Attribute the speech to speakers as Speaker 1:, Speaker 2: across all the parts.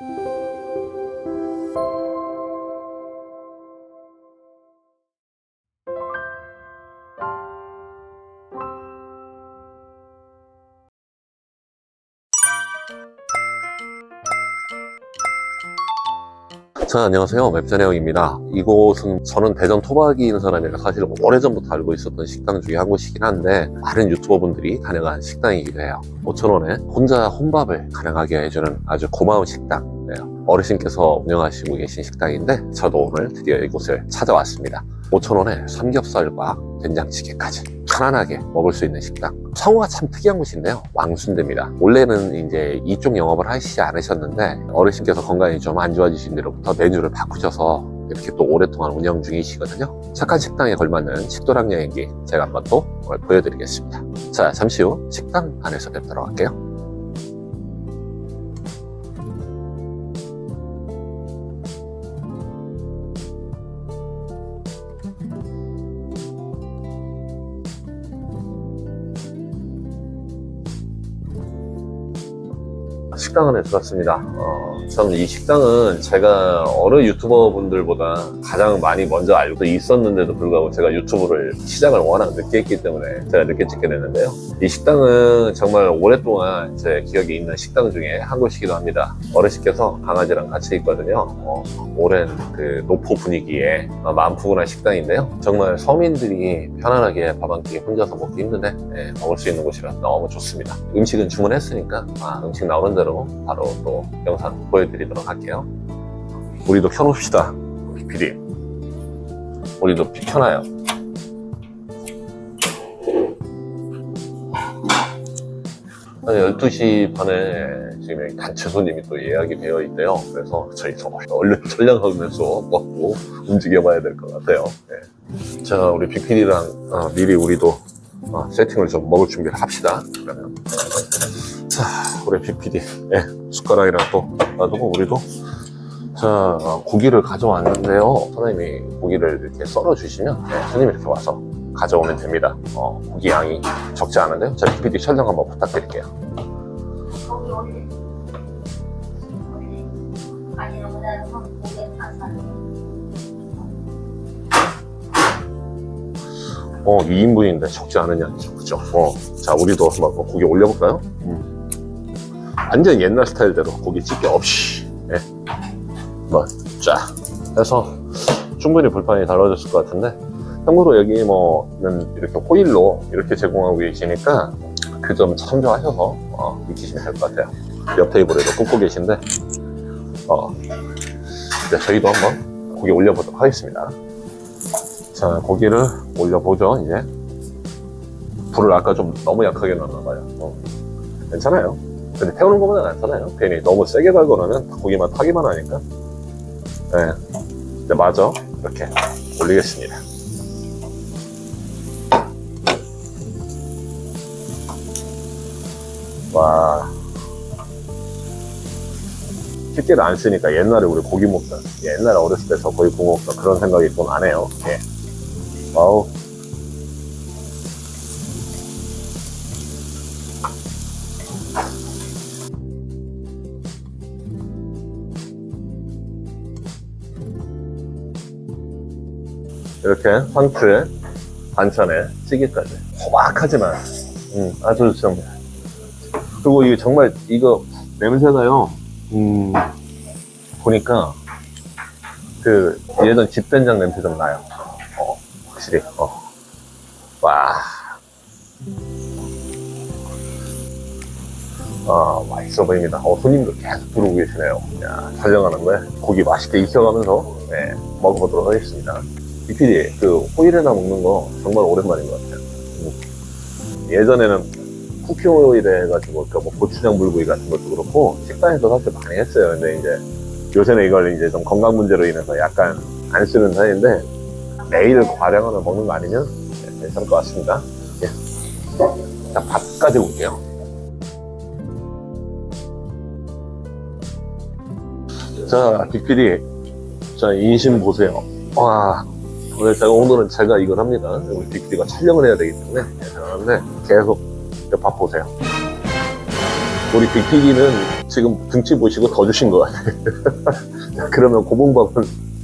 Speaker 1: thank you 자, 안녕하세요. 맵자네형입니다. 이곳은 저는 대전 토박이인 사람이라 사실 오래전부터 알고 있었던 식당 중에 한 곳이긴 한데 다른 유튜버분들이 가능한 식당이기도 해요. 5,000원에 혼자 혼밥을 가능하게 해주는 아주 고마운 식당이에요. 어르신께서 운영하시고 계신 식당인데 저도 오늘 드디어 이곳을 찾아왔습니다. 5,000원에 삼겹살과 된장찌개까지 편안하게 먹을 수 있는 식당. 성우가 참 특이한 곳인데요. 왕순대입니다. 원래는 이제 이쪽 영업을 하시지 않으셨는데 어르신께서 건강이 좀 안 좋아지신 뒤로부터 메뉴를 바꾸셔서 이렇게 또 오랫동안 운영 중이시거든요. 착한 식당에 걸맞는 식도락 여행기 제가 한번 또 보여드리겠습니다. 자, 잠시 후 식당 안에서 뵙도록 할게요. 식당 안에 들어왔습니다. 어, 참 이 식당은 제가 어느 유튜버 분들보다 가장 많이 먼저 알고 있었는데도 불구하고 제가 유튜브를 시작을 워낙 늦게 했기 때문에 제가 늦게 찍게 됐는데요. 이 식당은 정말 오랫동안 제 기억에 있는 식당 중에 한 곳이기도 합니다. 어르신께서 강아지랑 같이 있거든요. 어, 오랜 그 노포 분위기에 마음 푸근한 식당인데요. 정말 서민들이 편안하게 밥 한 끼 혼자서 먹기 힘든데 예, 먹을 수 있는 곳이라 너무 좋습니다. 음식은 주문했으니까 아, 음식 나오는 대로 바로 또 영상 보여드리도록 할게요. 우리도 켜놓읍시다. PD. 우리도 피 켜놔요. 한 12시 반에 지금 단체 손님이 또 예약이 되어 있대요. 그래서 저희도 얼른 전량하면서 먹고 움직여봐야 될 것 같아요. 네. 자, 우리 빅PD랑 어, 미리 우리도 어, 세팅을 좀 먹을 준비를 합시다. 그러면. 자, 우리 빅PD. 네, 숟가락이랑 또 놔두고 우리도. 자, 어, 고기를 가져왔는데요. 사장님이 고기를 이렇게 썰어주시면 네, 손님이 이렇게 와서 가져오면 됩니다. 어, 고기 양이 적지 않은데요. 자, 빅PD 촬영 한번 부탁드릴게요.
Speaker 2: 어,
Speaker 1: 2인분인데 적지 않으냐. 그죠? 어. 자, 우리도 한번 고기 올려볼까요? 음. 완전 옛날 스타일대로 고기 찌개 없이. 예. 뭐, 쫙. 해서 충분히 불판이 달라졌을 것 같은데. 참고로 여기 뭐는 이렇게 호일로 이렇게 제공하고 계시니까 그 점 참조하셔서 어, 익히시면 될 것 같아요. 옆 테이블에도 굽고 계신데, 어, 이제 저희도 한번 고기 올려보도록 하겠습니다. 자, 고기를 올려보죠, 이제. 불을 아까 좀 너무 약하게 놨나봐요. 어. 괜찮아요. 근데 태우는 것보다 낫잖아요. 괜히 너무 세게 달거나면 고기만 타기만 하니까. 네. 이제 마저 이렇게 올리겠습니다. 와. 집게를 안 쓰니까 옛날에 우리 고기 먹던, 옛날에 어렸을 때 저 거의 구워 먹던 그런 생각이 좀 나네요. 예. 와우. 이렇게 상추에 반찬에 찌개까지 호박하지만 음, 아주 좋습니다. 그리고 이게 정말 이거 냄새가요. 음, 보니까 그 예전 집된장 냄새 좀 나요. 어, 확실히. 어. 와. 아, 맛있어 보입니다. 어, 손님들 계속 들어오고 계시네요. 야, 촬영하는 거에 고기 맛있게 익혀가면서 네, 먹어보도록 하겠습니다. 이PD, 그 호일에다 먹는 거 정말 오랜만인 것 같아요. 음. 예전에는 쿠키 오일에 해가지고 그뭐 고추장 불구이 같은 것도 그렇고 식당에서 사실 많이 했어요. 근데 이제 요새는 이걸 이제 좀 건강 문제로 인해서 약간 안 쓰는 사이인데 매일 과량으로 먹는 거 아니면 네, 괜찮을 것 같습니다. 예. 자, 밥까지 올게요. 자, 빅PD. 자, 인심 보세요. 와, 오늘 제가 오늘은 제가 이걸 합니다. 우리 빅PD가 촬영을 해야 되기 때문에. 네, 그런데 계속 밥 보세요. 우리 빅피디는 지금 등치 보시고 더 주신 것 같아요. 그러면 고봉밥은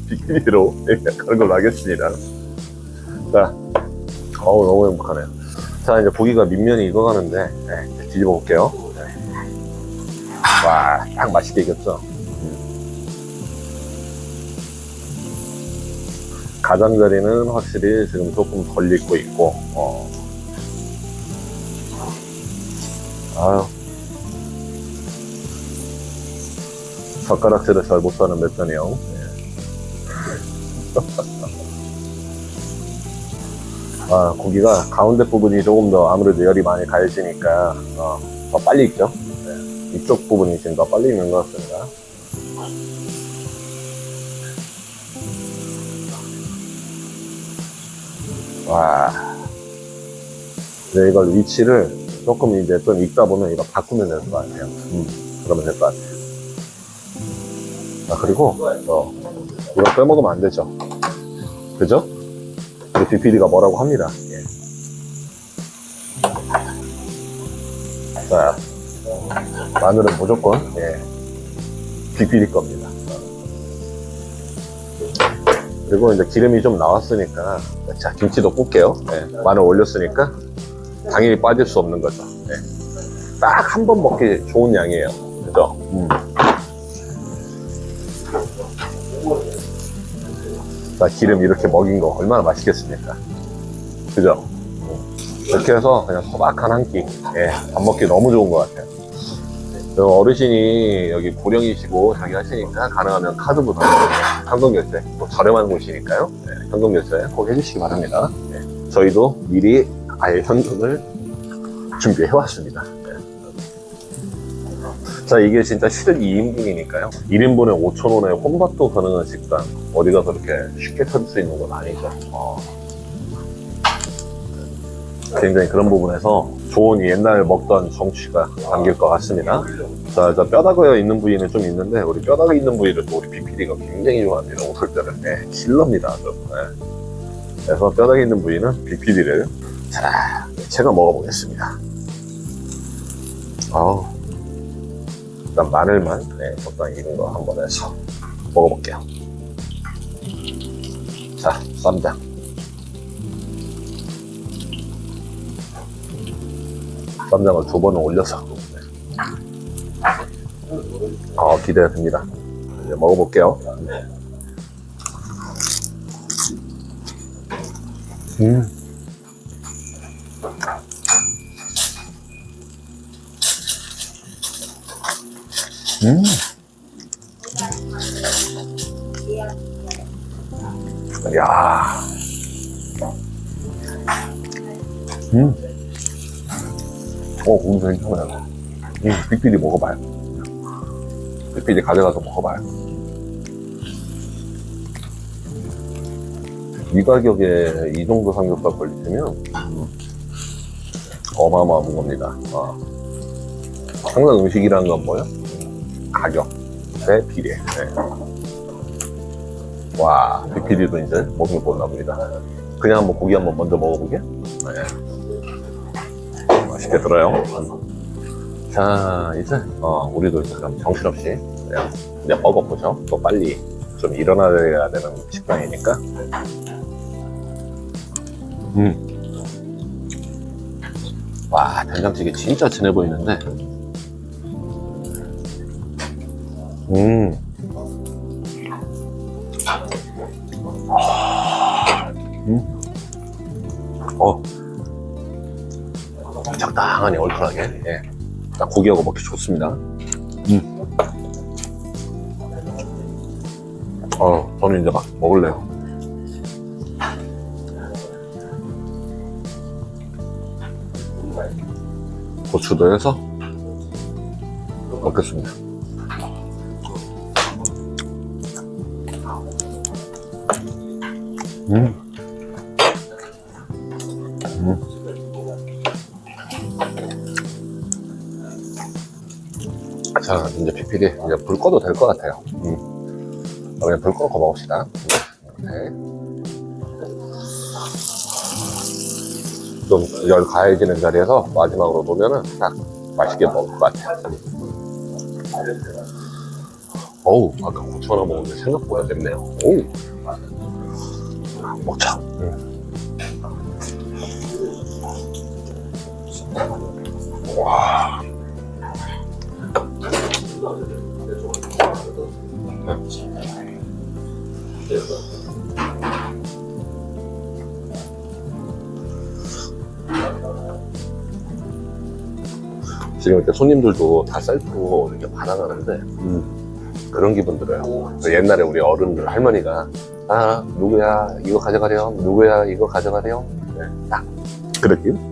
Speaker 1: 빅피디로 가는 걸로 하겠습니다. 자, 어우, 너무 행복하네요. 자, 이제 고기가 밑면이 익어가는데, 네, 뒤집어 볼게요. 네. 와, 딱 맛있게 익었죠? 가장자리는 확실히 지금 조금 덜 익고 있고, 어. 아유. 젓가락질을 잘 못하는 맵변이 형. 아, 고기가 가운데 부분이 조금 더 아무래도 열이 많이 가해지니까, 어, 더 빨리 익죠? 네. 이쪽 부분이 지금 더 빨리 익는 것 같습니다. 와. 네, 이걸 위치를 조금 이제 좀 익다 보면 이거 바꾸면 될 것 같아요. 음, 그러면 될 것 같아요. 아, 그리고, 어, 이거 빼먹으면 안 되죠. 그죠? 우리 BPD가 뭐라고 합니다. 예. 자, 마늘은 무조건, 예, BPD 겁니다. 그리고 이제 기름이 좀 나왔으니까, 자, 김치도 볶게요. 예, 마늘 올렸으니까, 당연히 빠질 수 없는 거죠. 예. 딱한 번 먹기 좋은 양이에요. 그죠? 음. 자, 기름 이렇게 먹인 거 얼마나 맛있겠습니까? 그죠? 이렇게 해서 그냥 소박한 한 끼, 예, 밥 먹기 너무 좋은 것 같아요. 저 어르신이 여기 고령이시고 자기 하시니까 가능하면 카드보다 현금 결제, 또 저렴한 곳이니까요. 예, 현금 결제 꼭 해주시기 바랍니다. 예, 저희도 미리 아예 현금을 준비해 왔습니다. 예. 자, 이게 진짜 실은 2인분이니까요. 1인분에 5,000원에 혼밥도 가능한 식당. 어디가 그렇게 쉽게 찾을 수 있는 건 아니죠. 어. 굉장히 그런 부분에서 좋은 옛날 먹던 정취가 담길 것 같습니다. 자, 자 뼈다귀가 있는 부위는 좀 있는데, 우리 뼈다귀 있는 부위를 또 우리 BPD가 굉장히 좋아합니다. 옷을 때를. 네, 킬러입니다. 아주. 네. 그래서 뼈다귀 있는 부위는 BPD를. 자, 제가 먹어보겠습니다. 아우. 일단 마늘만 네, 적당히 익은 거 한번 해서 먹어볼게요. 자, 쌈장. 쌈장을 두 번은 올려서. 네. 어, 기대됩니다. 이제 먹어볼게요. 음. 음. 야. 음. 어, 고기 괜찮아요. 음, 빅피디 먹어봐요. 빅피디 가져가서 먹어봐요. 이 가격에 이 정도 삼겹살 걸리시면 음, 어마어마한 겁니다. 어. 항상 음식이라는 건 뭐요? 가격에 비례. 네. 와, 빅피디도 이제 먹는 거 봅니다. 그냥 한번 고기 한번 먼저 먹어보게. 네. 맛있게 들어요. 자, 이제, 어, 우리도 이제 그럼 정신없이 그냥, 그냥 먹어보죠. 또 빨리 좀 일어나야 되는 식당이니까. 음. 와, 된장찌개 진짜 진해 보이는데. 음. 음. 적당하니 얼큰하게. 예. 딱 고기하고 먹기 좋습니다. 음. 어, 저는 이제 막 먹을래요. 고추도 해서 먹겠습니다. 음. 자, 이제 불 꺼도 될 것 같아요. 음. 그냥 불 꺼놓고 먹읍시다. 네. 좀열 가해지는 자리에서 마지막으로 놓으면은 딱 맛있게 먹을 것 같아. 어우, 아까 고추 하나 먹었는데 생각보다 맵네요. 오우. 먹자. 응. 와. 지금 이렇게 손님들도 다 셀프로 이렇게 받아가는데 음, 그런 기분 들어요. 그 옛날에 우리 어른들 할머니가 아 누구야? 이거 가져가렴. 누구야? 이거 가져가렴. 네, 딱. 느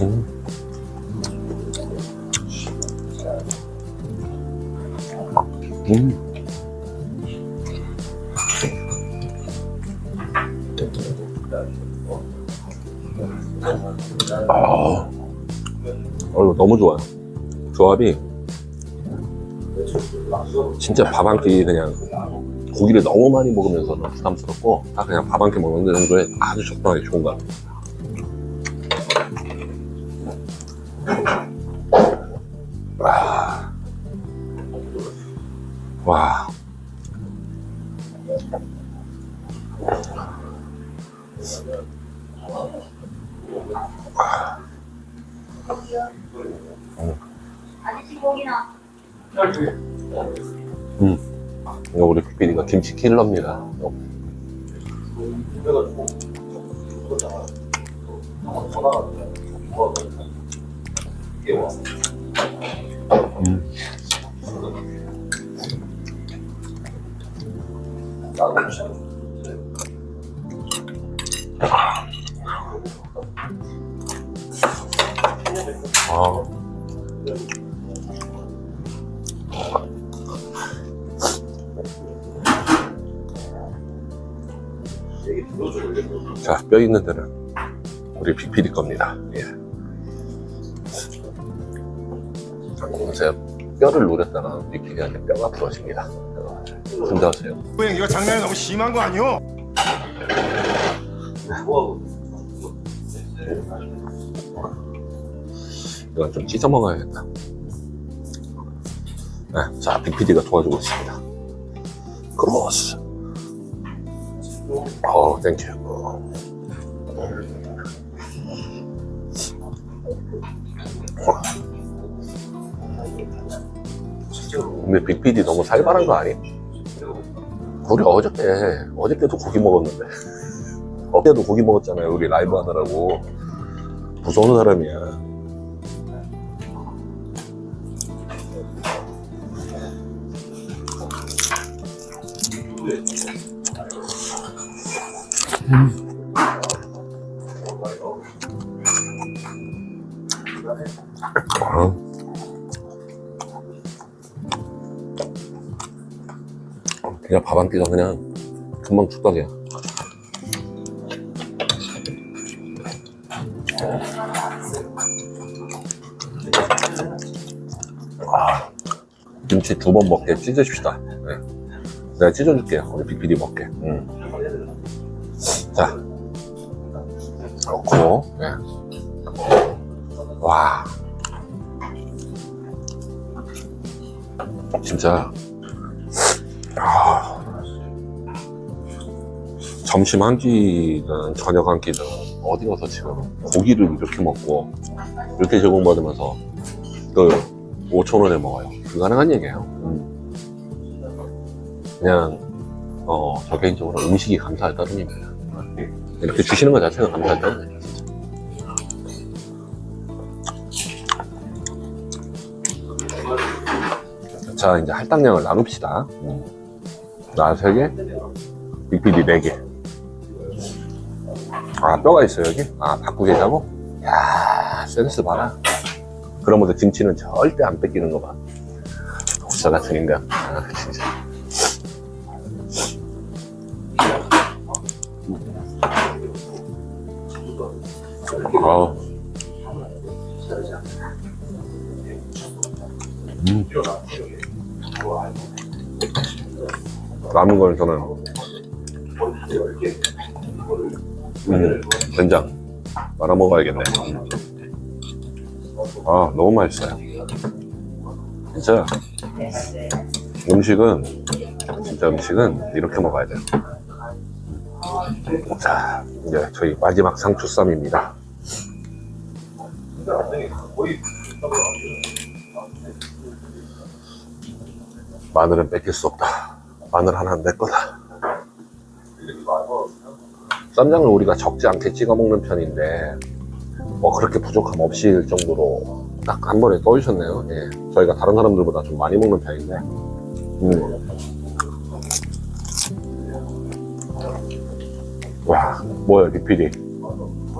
Speaker 1: 음. 음. 아, 어, 너무 좋아요. 조합이 진짜 밥 한 끼 그냥 고기를 너무 많이 먹으면서는 부담스럽고 딱 그냥 밥 한 끼 먹는 정도에 아주 적당하게 좋은 것 같아요. 김치 킬러입니다. 음. 아. 자, 뼈 있는 데는 우리 빅피디 겁니다. 예. 제가 뼈를 노렸다가 빅피디한테 뼈가 부러집니다. 혼자 하세요.
Speaker 3: 형 이거 장난이 너무 심한 거 아니오?
Speaker 1: 이건 좀 찢어 먹어야겠다. 네, 자, 빅피디가 도와주고 있습니다. 크로스. 어, 땡큐. 어. 근데 빅피디 너무 살벌한 거 아니? 우리 어저께, 어저께도 고기 먹었는데. 어제도 고기 먹었잖아요. 우리 라이브 하느라고. 무서운 사람이야. 아. 그냥 밥 한 끼가 그냥 금방 죽덕이야. 아, 김치 두 번 먹게 찢으십시다. 네. 내가 찢어줄게요. 우리 빅피디 먹게. 음. 와. 진짜, 아. 점심 한 끼든 저녁 한 끼든 어디 가서 지금 고기를 이렇게 먹고 이렇게 제공받으면서 그 5천 원에 먹어요. 불가능한 얘기예요. 음. 그냥 어, 저 개인적으로 음식이 감사할 따름입니다. 이렇게 주시는 것 자체가 감사할 따름이에요. 자, 이제 할당량을 나눕시다. 음. 나 3개, 빅피디 4개. 아, 뼈가 있어요, 여기? 아, 받고 계자고? 야 센스 봐라. 그러면서 김치는 절대 안 뺏기는 거 봐. 독사 같은 인간. 아, 진짜. 남은 걸 저는 음, 된장 말아 먹어야겠네. 아 너무 맛있어요. 진짜 음식은 진짜 음식은 이렇게 먹어야 돼요. 자 이제 저희 마지막 상추쌈입니다. 마늘은 뺏길 수 없다. 마늘 하나는 내 거다. 쌈장을 우리가 적지 않게 찍어 먹는 편인데 뭐 그렇게 부족함 없을 정도로 딱 한 번에 떠주셨네요. 예. 저희가 다른 사람들보다 좀 많이 먹는 편인데. 음. 와, 뭐야, 리필이.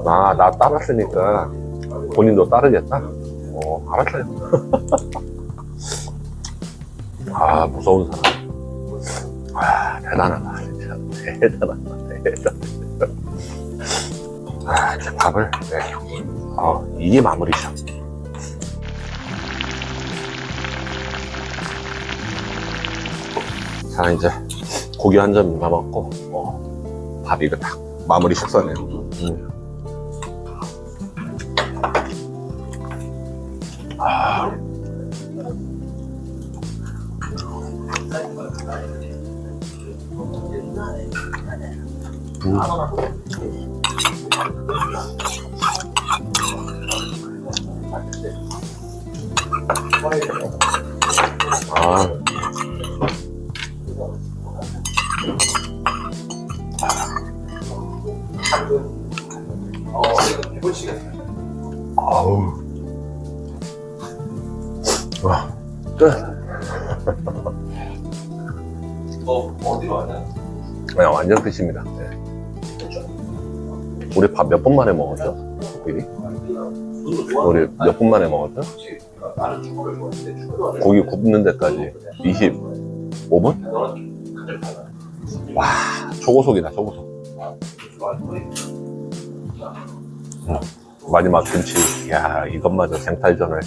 Speaker 1: 아, 나 따랐으니까 본인도 따르겠다? 어, 알았어요. 아, 무서운 사람. 아, 대단하다. 진짜. 대단하다. 대단하다. 아, 이제 밥을, 네. 아, 이게 마무리죠. 자, 이제 고기 한점 남았고, 어, 밥 이거 딱 마무리 식사네요. 음. 와, 끝.
Speaker 3: 어, 어디로 가냐?
Speaker 1: 그냥 완전 끝입니다. 네. 우리 밥몇분 만에 먹었죠? 고기? 우리 몇 분 만에 먹었죠? 고기 굽는 데까지 25분? 와, 초고속이다, 초고속. 음, 마지막 김치. 이야, 이것마저 생탈전을.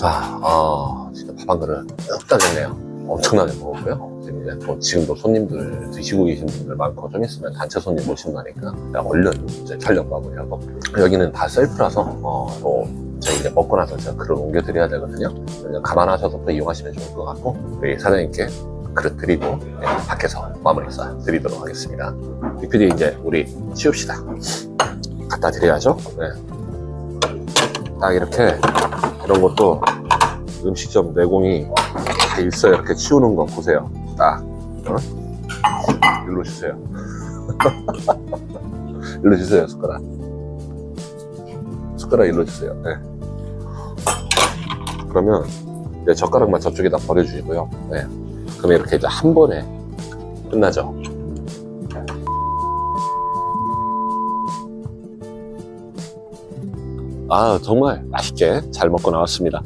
Speaker 1: 자, 어, 진짜 밥 한 그릇 뚝딱했네요. 엄청나게 먹었고요. 지금 이제 또 지금도 손님들 드시고 계신 분들 많고 좀 있으면 단체 손님 오신다니까 얼른 이제 촬영 마무리하고 여기는 다 셀프라서 어, 또 저희 이제 먹고 나서 제가 그릇 옮겨드려야 되거든요. 감안하셔서 또 이용하시면 좋을 것 같고 우리 사장님께 그릇 드리고 네, 밖에서 마무리 인사 드리도록 하겠습니다. 리피디 이제 우리 치웁시다. 갖다 드려야죠. 네. 딱 이렇게 이런 것도 음식점 내공이 다 있어요. 이렇게 치우는 거 보세요. 딱. 어? 일로 주세요. 일로 주세요, 숟가락. 숟가락 일로 주세요. 네. 그러면 젓가락만 저쪽에다 버려주시고요. 네. 그러면 이렇게 이제 한 번에 끝나죠. 아, 정말 맛있게 잘 먹고 나왔습니다.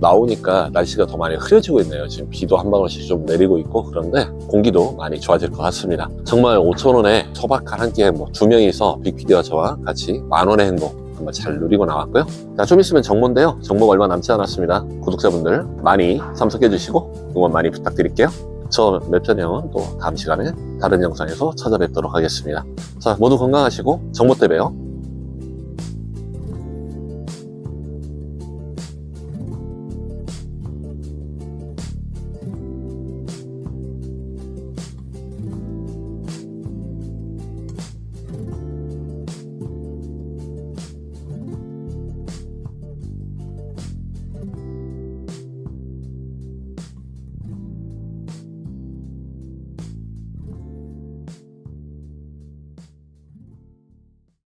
Speaker 1: 나오니까 날씨가 더 많이 흐려지고 있네요. 지금 비도 한 방울씩 좀 내리고 있고 그런데 공기도 많이 좋아질 것 같습니다. 정말 5,000원에 소박한 한 끼에 뭐 두 명이서 빅피디와 저와 같이 만 원의 행복 정말 잘 누리고 나왔고요. 자, 좀 있으면 정모인데요. 정모가 얼마 남지 않았습니다. 구독자분들 많이 참석해 주시고 응원 많이 부탁드릴게요. 저 맵전 형은 또 다음 시간에 다른 영상에서 찾아뵙도록 하겠습니다. 자, 모두 건강하시고 정모 때 봬요.